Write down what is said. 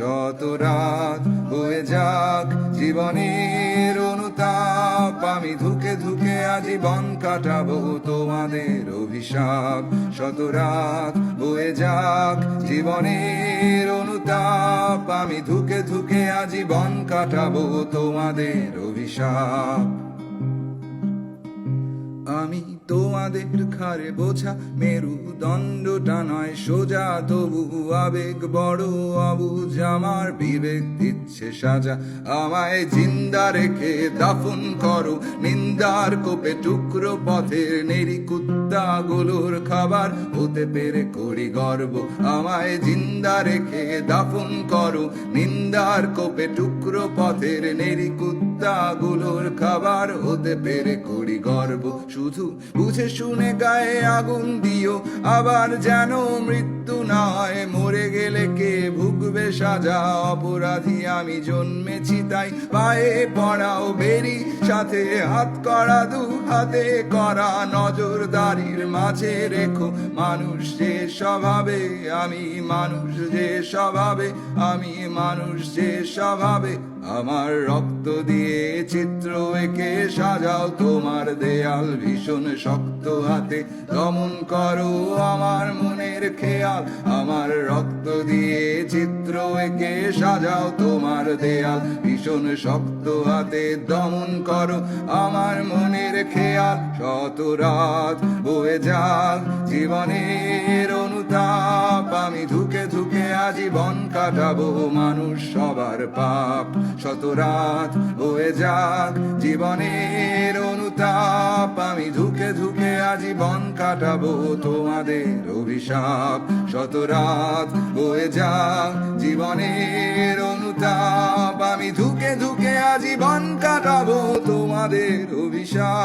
শত রাত হয়ে যাক, জীবনের অনুতাপ, আমি ধুকে ধুকে আজীবন কাটাবো তোমাদের অভিশাপ। শত রাত হয়ে যাক, জীবনের অনুতাপ, আমি ধুকে ধুকে আজীবন কাটাবো তোমাদের অভিশাপ। আমি তোমাদের ঘাড়ে বোঝা মেরুদণ্ডটা নয় সোজা, তবু আবেগ বড় অবুঝ, আমার বিবেক দিচ্ছে সাজা। আমায় জিন্দা রেখে দাফন করো, নিন্দার কোপে টুকরো পথের নেরি কুত্তা গুলোর খাবার হতে পেরে করি গর্ব। আমায় জিন্দা রেখে দাফন করো, নিন্দার কোপে টুকরো পথের নেরি কুত্তা গুলোর খাবার হতে পেরে করি শুধু। বুঝে শুনে গায়ে আগুন দিও আবার যেন মৃত্যু নয় মরে গেলে কে ভুগবে সাজা, অপরাধী আমি জন্মেছি তাই। পায়ে পড়াও বেরি, সাথে হাত করা, দু হাতে করা নজরদারির মাঝে রেখো। মানুষ যে স্বভাবে, আমি মানুষ যে স্বভাবে, আমি মানুষ যে স্বভাবে। আমার রক্ত দিয়ে চিত্র এঁকে সাজাও, তোমার দেয়াল ভীষণ শক্ত হাতে। দমন করো আমার মনের খেয়াল, আমার রক্ত দিয়ে চিত্র এঁকে সাজাও তোমার দেয়াল। ভীষণ শক্ত হাতে দমন করো আমার মনের খেয়াল। শত রাত বয়ে যাক জীবনের অনুতাপ। আমি ধুকে ধুকে আজীবন কাটাবো মানুষ সবার পাপ। শত রাত হয়ে যাক জীবনের আমি ধুকে ধুকে আজীবন কাটাবো তোমাদের অভিশাপ। শত রাত হয়ে যা জীবনের অনুতাপ। আমি ধুকে ধুকে আজীবন কাটাবো তোমাদের অভিশাপ।